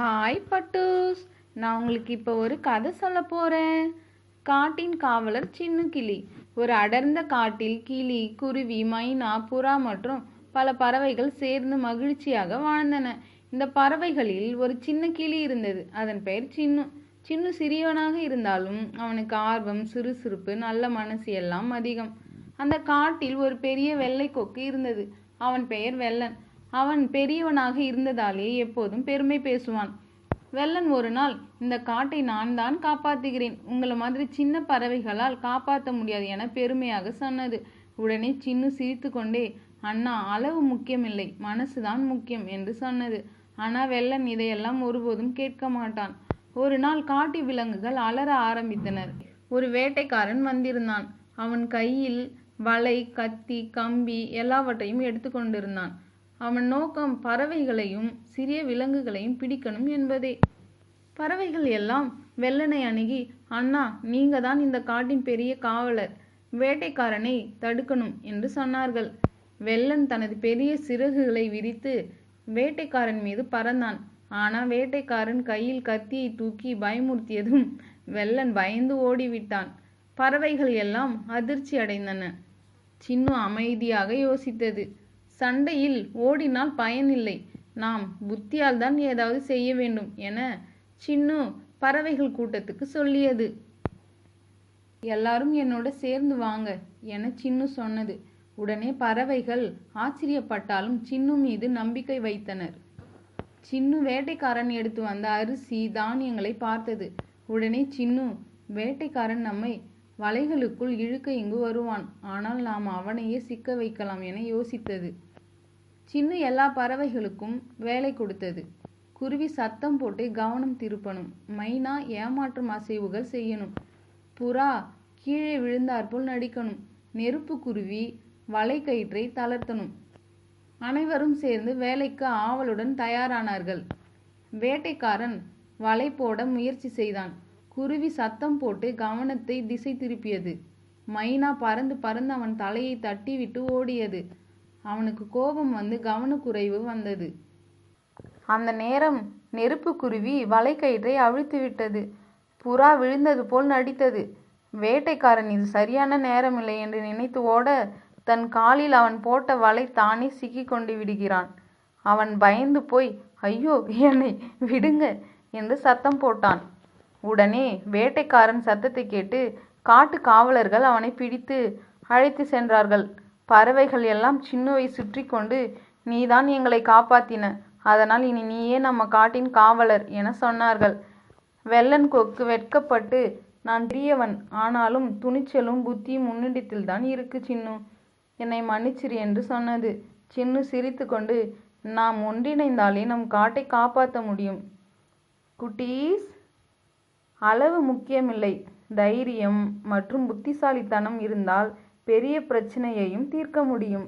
Hi பட்டூஸ் நான் உங்களுக்கு இப்போ ஒரு கதை சொல்ல போகிறேன் காட்டின் காவலர் சின்ன கிளி ஒரு அடர்ந்த காட்டில் கிளி குருவி மைனா புறா மற்றும் பல பறவைகள் சேர்ந்து மகிழ்ச்சியாக வாழ்ந்தன. இந்த பறவைகளில் ஒரு சின்ன கிளி இருந்தது. அதன் பெயர் சின்னு. சின்னு சிறியவனாக இருந்தாலும் அவனுக்கு ஆர்வம் சுறுசுறுப்பு நல்ல மனசு எல்லாம் அதிகம். அந்த காட்டில் ஒரு பெரிய வெள்ளை கொக்கு இருந்தது. அவன் பெயர் வெள்ளன். அவன் பெரியவனாக இருந்ததாலே எப்போதும் பெருமை பேசுவான். வெள்ளன் ஒரு நாள் இந்த காட்டை நான் தான் காப்பாத்துகிறேன். உங்களை மாதிரி சின்ன பறவைகளால் காப்பாற்ற முடியாது என பெருமையாக சொன்னது. உடனே சின்னு சிரித்துக்கொண்டே அண்ணா அளவு முக்கியமில்லை. மனசுதான் முக்கியம் என்று சொன்னது. ஆனா வெள்ளன் இதையெல்லாம் ஒருபோதும் கேட்க மாட்டான். ஒரு நாள் காட்டு விலங்குகள் அலற ஆரம்பித்தனர். ஒரு வேட்டைக்காரன் வந்திருந்தான். அவன் கையில் வலை கத்தி கம்பி எல்லாவற்றையும் எடுத்துக்கொண்டிருந்தான். அவன் நோக்கம் பறவைகளையும் சிறிய விலங்குகளையும் பிடிக்கணும் என்பதே. பறவைகள் எல்லாம் வெள்ளனை அணுகி அண்ணா நீங்க தான் இந்த காட்டின் பெரிய காவலர். வேட்டைக்காரனை தடுக்கணும் என்று சொன்னார்கள். வெள்ளன் தனது பெரிய சிறகுகளை விரித்து வேட்டைக்காரன் மீது பறந்தான். ஆனால் வேட்டைக்காரன் கையில் கத்தியை தூக்கி பயமுறுத்தியதும் வெள்ளன் பயந்து ஓடிவிட்டான். பறவைகள் எல்லாம் அதிர்ச்சி அடைந்தன சின்னு அமைதியாக யோசித்தது. சண்டையில் ஓடினால் பயனில்லை. நாம் புத்தியால் தான் ஏதாவது செய்ய வேண்டும் என சின்னு பறவைகள் கூட்டத்துக்கு சொல்லியது. எல்லாரும் என்னோட சேர்ந்து வாங்க என சின்னு சொன்னது. உடனே பறவைகள் ஆச்சரியப்பட்டாலும் சின்னு மீது நம்பிக்கை வைத்தனர். சின்னு வேட்டைக்காரன் எடுத்து வந்த அரிசி தானியங்களை பார்த்தது. உடனே சின்னு வேட்டைக்காரன் நம்மை வலைகளுக்குள் இழுக்க இங்கு வருவான். ஆனால் நாம் அவனையே சிக்க வைக்கலாம் என யோசித்தது. சின்ன எல்லா பறவைகளுக்கும் வேலை கொடுத்தது. குருவி சத்தம் போட்டு கவனம் திருப்பணும். மைனா ஏமாற்றும் அசைவுகள் செய்யணும். புறா கீழே விழுந்தாற்போல் நடிக்கணும். நெருப்பு குருவி வலை கயிற்றை தளர்த்தணும். அனைவரும் சேர்ந்து வேலைக்கு ஆவலுடன் தயாரானார்கள். வேட்டைக்காரன் வலை போட முயற்சி செய்தான். குருவி சத்தம் போட்டு கவனத்தை திசை திருப்பியது. மைனா பறந்து பறந்து அவன் தலையை தட்டிவிட்டு ஓடியது. அவனுக்கு கோபம் வந்து கவனக்குறைவு வந்தது. அந்த நேரம் நெருப்பு குருவி வலைக்கயிற்றை அவிழ்த்து விட்டது. புறா விழுந்தது போல் நடித்தது. வேட்டைக்காரன் இது சரியான நேரமில்லை என்று நினைத்து ஓட தன் காலில் அவன் போட்ட வலை தானே சிக்கி கொண்டு விடுகிறான். அவன் பயந்து போய் ஐயோ என்னை விடுங்க என்று சத்தம் போட்டான். உடனே வேட்டைக்காரன் சத்தத்தை கேட்டு காட்டு காவலர்கள் அவனை பிடித்து அழைத்து சென்றார்கள். பறவைகள் எல்லாம் சின்னுவை சுற்றி கொண்டு நீதான் எங்களை காப்பாத்தின. அதனால் இனி நீயே நம்ம காட்டின் காவலர் என சொன்னார்கள். வெள்ளன் கொக்கு வெட்கப்பட்டு நான் பெரியவன். ஆனாலும் துணிச்சலும் புத்தியும் உன்னிடத்தில்தான் இருக்கு சின்னு. என்னை மன்னிச்சிரு என்று சொன்னது. சின்னு சிரித்துக்கொண்டு நாம் ஒன்றிணைந்தாலே நம் காட்டை காப்பாற்ற முடியும். குட்டீஸ்! அளவு முக்கியமில்லை. தைரியம் மற்றும் புத்திசாலித்தனம் இருந்தால் பெரிய பிரச்சனையையும் தீர்க்க முடியும்.